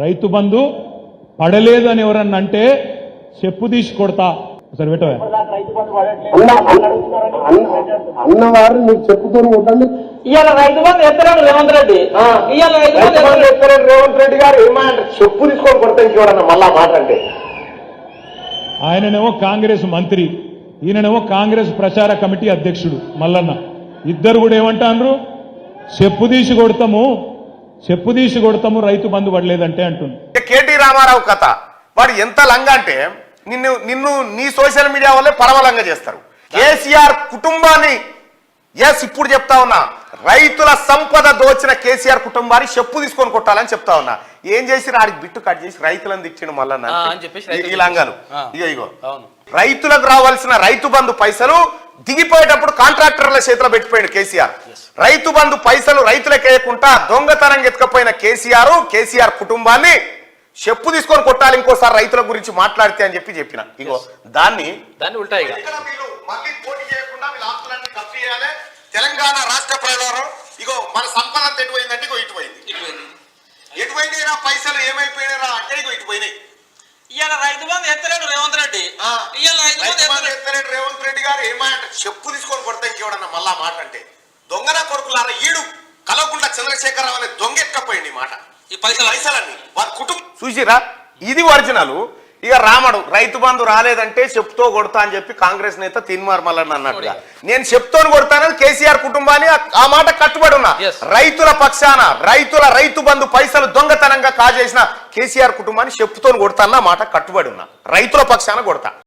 రైతు బంధు పడలేదని ఎవరన్నా అంటే చెప్పు తీసి కొడతా. ఒకసారి పెట్టవా అన్న అన్న అన్నవారు నీకు చెప్పుతూ ఉండండి. ఇవాళ రైతు బంధు ఎత్తలేడు రేవంత్ రెడ్డి. ఇవాళ రైతు బంధు. ఎత్తలేడు. రేవంత్ రెడ్డి గారు. ఏమంటారు చెప్పు తీసుకొని కొడతా ఇంకోడన్న మళ్ళా మాట అంటే. ఆయననేమో కాంగ్రెస్ మంత్రి ఈయననేమో కాంగ్రెస్ ప్రచార కమిటీ అధ్యక్షుడు మల్లన్న. ఇద్దరు కూడా ఏమంటాండ్రు చెప్పు తీసి కొడతాము. చెప్పు తీసి కొడతాము రైతు బంధు పడలేదంటే అంటుంది. కేటీ రామారావు కథ. వాడు ఎంత లంగ అంటే నిన్ను నిన్ను నీ సోషల్ మీడియా వల్లే పరమలంగా చేస్తారు. కేసీఆర్ కుటుంబాన్ని ఎస్ ఇప్పుడు చెప్తా ఉన్నా రైతుల సంపద దోచిన కేసీఆర్ కుటుంబాన్ని చెప్పు తీసుకొని కొట్టాలని చెప్తా ఉన్నా. ఏం చేసి ఆడికి బిట్టు కట్ చేసి రైతులను తిట్టిండు మళ్ళా ఈ లంగాలు. ఇగో ఇగో. అవును. రైతులకు రావాల్సిన రైతు బంధు పైసలు దిగిపోయేటప్పుడు కాంట్రాక్టర్ల చేతిలో పెట్టిపోయాడు కేసీఆర్. రైతు బంధు పైసలు రైతులకు వేయకుండా దొంగతనం ఎత్తుకపోయిన కేసీఆర్ కేసీఆర్ కుటుంబాన్ని చెప్పు తీసుకొని కొట్టాలి ఇంకోసారి రైతుల గురించి మాట్లాడితే అని చెప్పి చెప్పిన. ఇగో దాన్ని దాన్ని చేయాలి? తెలంగాణ రాష్ట్ర ప్రజలు ఇగో మన సంపద అంతా ఎటుపోయిందంటే ఇగో ఇటుపోయింది ఎటుపోయింది రా పైసలు ఏమైపోయినారా అంటే ఇగో ఇటుపోయినాయి ఇవాళ రైతు బంధు ఎత్తలేడు రేవంత్ రేవంత్ రెడ్డి గారు ఏమంటే చెప్పు తీసుకొని కొడతా ఇంకేవడన్నా మళ్ళా మాట అంటే దొంగన కొడుకులారా ఈడు కలవకుండా చంద్రశేఖరరావు అనే దొంగ ఎక్కపోయింది మాట. ఈ పైసలు పైసలన్నీ వారి కుటుంబం చూసిరా? ఇది ఒరిజినల్. ఇక రామడు రైతు బంధు రాలేదంటే చెప్తో కొడతా అని చెప్పి కాంగ్రెస్ నేత తిన్మార్ మల్లన్న అన్నట్టుగా. నేను చెప్తోని కొడతానని కేసీఆర్ కుటుంబాన్ని ఆ- మాట కట్టుబడి ఉన్నా. రైతుల పక్షాన రైతుల రైతు బంధు పైసలు దొంగతనంగా కాజేసిన కేసీఆర్ కుటుంబాన్ని చెప్పుతోని కొడతానన్న మాట కట్టుబడి ఉన్నా. రైతుల పక్షాన కొడతా.